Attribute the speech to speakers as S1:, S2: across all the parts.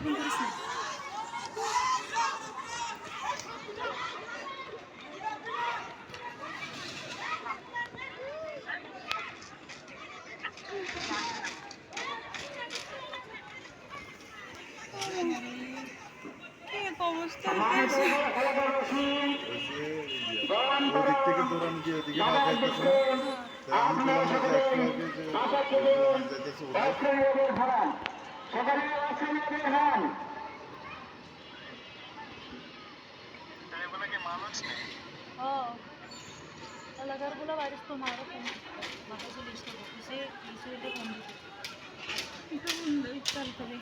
S1: এরকম করিস না। ওদিক থেকে দৌড়ান গিয়ে ওদিকে না যাইতেছে আগে যে যাইতেছে বলল
S2: ও এলাকারগুলো বাইরে তো মারো ফোন মাথা চলে এসে সে সুইটে ফোন দিতে একটু ফোন দেয় ইফতার করে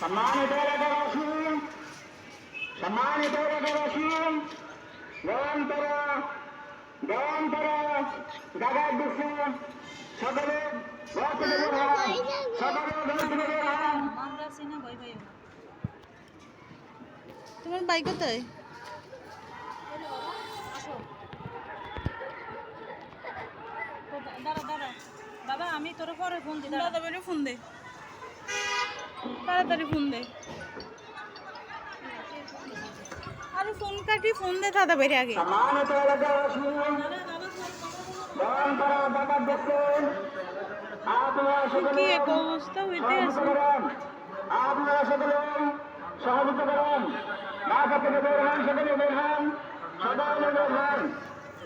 S3: সম্মানিত এলাকাবাসী সম্মানিত এলাকাবাসী দয়ান্তর দয়ান্তর জায়গায় দিচ্ছি সকলে বসে সকলে বসে
S2: না ভয় ভয় তোমার বাইক কোথায়? বাবা আমি তোর পরে ফোন দিই দাদা বেরো ফোন দে। তাড়াতাড়ি ফোন দে। আরে ফোন কাটি ফোন দে দাদা বেরে আগে কি এক অবস্থা হইতে আছে?
S3: আপনারা সকলে সহযোগিতা করেন। ঢাকা থেকে বের হন সকলে বের হন। সকলে বের হন।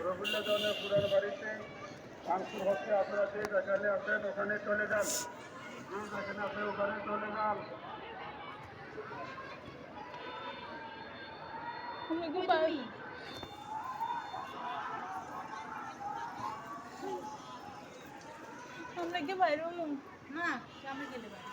S1: রবিল্লা জনের পুরার বাড়িতে শান্তি হচ্ছে আপনারা যে যেখানে আছেন ওখানে চলে যান যে যেখানে আছেন ওখানে চলে যান
S2: আমরা কি বাইরে না আমরা গেলে বাইরে